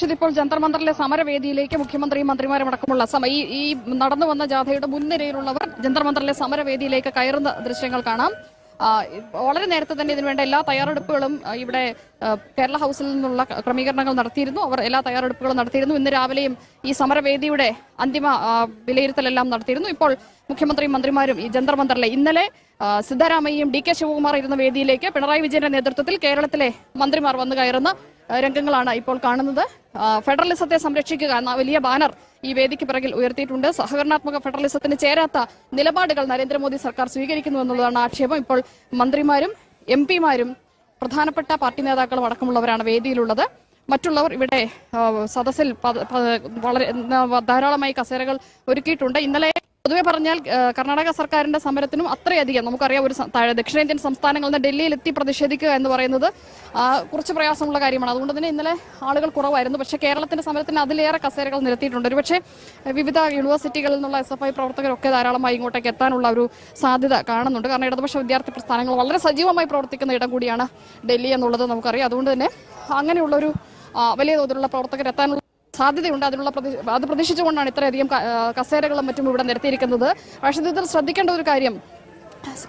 റഷീദ് ഇപ്പോൾ ജന്തർ മന്ദറിലെ സമരവേദിയിലേക്ക് മുഖ്യമന്ത്രിയും മന്ത്രിമാരും അടക്കമുള്ള സമ ഈ ഈ നടന്നു വന്ന ജാഥയുടെ മുൻനിരയിലുള്ളവർ ജന്തർ മന്ദറിലെ സമരവേദിയിലേക്ക് കയറുന്ന ദൃശ്യങ്ങൾ കാണാം. വളരെ നേരത്തെ തന്നെ ഇതിനുവേണ്ട എല്ലാ തയ്യാറെടുപ്പുകളും ഇവിടെ കേരള ഹൗസിൽ നിന്നുള്ള ക്രമീകരണങ്ങൾ നടത്തിയിരുന്നു. അവർ എല്ലാ തയ്യാറെടുപ്പുകളും നടത്തിയിരുന്നു. ഇന്ന് രാവിലെയും ഈ സമരവേദിയുടെ അന്തിമ വിലയിരുത്തലെല്ലാം നടത്തിയിരുന്നു. ഇപ്പോൾ മുഖ്യമന്ത്രിയും മന്ത്രിമാരും ഈ ജന്തർ മന്ദറിലെ ഇന്നലെ സിദ്ധാരാമയ്യയും ഡി കെ ശിവകുമാർ ഇരുന്ന വേദിയിലേക്ക് പിണറായി വിജയന്റെ നേതൃത്വത്തിൽ കേരളത്തിലെ മന്ത്രിമാർ വന്നു കയറുന്ന രംഗങ്ങളാണ് ഇപ്പോൾ കാണുന്നത്. ഫെഡറലിസത്തെ സംരക്ഷിക്കുക എന്ന വലിയ ബാനർ ഈ വേദിക്ക് പിറകിൽ ഉയർത്തിയിട്ടുണ്ട്. സഹകരണാത്മക ഫെഡറലിസത്തിന് ചേരാത്ത നിലപാടുകൾ നരേന്ദ്രമോദി സർക്കാർ സ്വീകരിക്കുന്നു എന്നുള്ളതാണ് ആക്ഷേപം. ഇപ്പോൾ മന്ത്രിമാരും എം പിമാരും പ്രധാനപ്പെട്ട പാർട്ടി നേതാക്കളും അടക്കമുള്ളവരാണ് വേദിയിലുള്ളത്. മറ്റുള്ളവർ ഇവിടെ സദസ്സിൽ വളരെ ധാരാളമായി കസേരകൾ ഒരുക്കിയിട്ടുണ്ട്. ഇന്നലെ പൊതുവെ പറഞ്ഞാൽ കർണാടക സർക്കാരിന്റെ സമരത്തിനും അത്രയധികം നമുക്കറിയാം ഒരു ദക്ഷിണേന്ത്യൻ സംസ്ഥാനങ്ങളിൽ നിന്ന് ഡൽഹിയിൽ എത്തി പ്രതിഷേധിക്കുക എന്ന് പറയുന്നത് കുറച്ച് പ്രയാസമുള്ള കാര്യമാണ്. അതുകൊണ്ട് തന്നെ ഇന്നലെ ആളുകൾ കുറവായിരുന്നു. പക്ഷെ കേരളത്തിന്റെ സമരത്തിന് അതിലേറെ കസേരകൾ നിരത്തിയിട്ടുണ്ട്. ഒരുപക്ഷെ വിവിധ യൂണിവേഴ്സിറ്റികളിൽ നിന്നുള്ള എസ് എഫ് ഐ പ്രവർത്തകരൊക്കെ ധാരാളമായി ഇങ്ങോട്ടേക്ക് എത്താനുള്ള ഒരു സാധ്യത കാണുന്നുണ്ട്. കാരണം ഇടതുപക്ഷ വിദ്യാർത്ഥി പ്രസ്ഥാനങ്ങൾ വളരെ സജീവമായി പ്രവർത്തിക്കുന്ന ഇടം കൂടിയാണ് ഡൽഹി എന്നുള്ളത് നമുക്കറിയാം. അതുകൊണ്ട് തന്നെ അങ്ങനെയുള്ളൊരു വലിയ തോതിലുള്ള പ്രവർത്തകർ എത്താനുള്ള സാധ്യതയുണ്ട് അതിനുള്ള അത് പ്രതീക്ഷിച്ചുകൊണ്ടാണ് ഇത്രയധികം കസേരകളും മറ്റും ഇവിടെ നിരത്തിയിരിക്കുന്നത്. പക്ഷേ ഇതിൽ ശ്രദ്ധിക്കേണ്ട ഒരു കാര്യം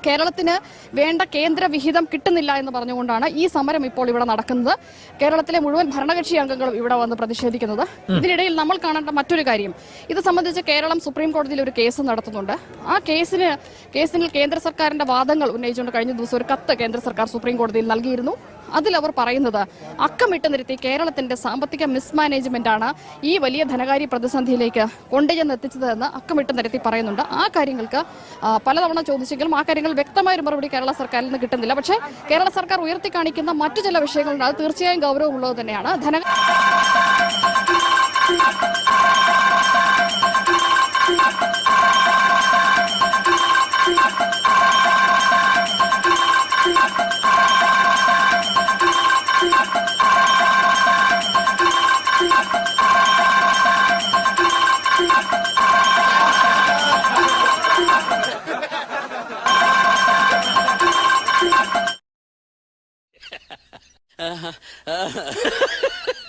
കേരളത്തിന് വേണ്ട കേന്ദ്ര വിഹിതം കിട്ടുന്നില്ല എന്ന് പറഞ്ഞുകൊണ്ടാണ് ഈ സമരം ഇപ്പോൾ ഇവിടെ നടക്കുന്നത്. കേരളത്തിലെ മുഴുവൻ ഭരണകക്ഷി അംഗങ്ങളും ഇവിടെ വന്ന് പ്രതിഷേധിക്കുന്നത്. ഇതിനിടയിൽ നമ്മൾ കാണേണ്ട മറ്റൊരു കാര്യം ഇത് സംബന്ധിച്ച് കേരളം സുപ്രീം കോടതിയിൽ ഒരു കേസ് നടത്തുന്നുണ്ട്. ആ കേസിന് കേസിൽ കേന്ദ്ര സർക്കാരിന്റെ വാദങ്ങൾ ഉന്നയിച്ചുകൊണ്ട് കഴിഞ്ഞ ദിവസം ഒരു കത്ത് കേന്ദ്ര സർക്കാർ സുപ്രീം കോടതിയിൽ നൽകിയിരുന്നു. അതിൽ അവർ പറയുന്നത് അക്കമിട്ട് നിർത്തി കേരളത്തിന്റെ സാമ്പത്തിക മിസ്മാനേജ്മെന്റ് ആണ് ഈ വലിയ ധനകാര്യ പ്രതിസന്ധിയിലേക്ക് കൊണ്ടുചെന്ന് എത്തിച്ചതെന്ന് അക്കമിട്ട് നിരത്തി പറയുന്നുണ്ട്. ആ കാര്യങ്ങൾക്ക് പലതവണ ചോദിച്ചെങ്കിലും ആ കാര്യങ്ങൾ വ്യക്തമായ ഒരു മറുപടി കേരള സർക്കാരിൽ നിന്ന് കിട്ടുന്നില്ല. പക്ഷേ കേരള സർക്കാർ ഉയർത്തി കാണിക്കുന്ന മറ്റു ചില വിഷയങ്ങളുണ്ട്. അത് തീർച്ചയായും ഗൗരവമുള്ളത് തന്നെയാണ്. ധന uh-huh. Uh-huh.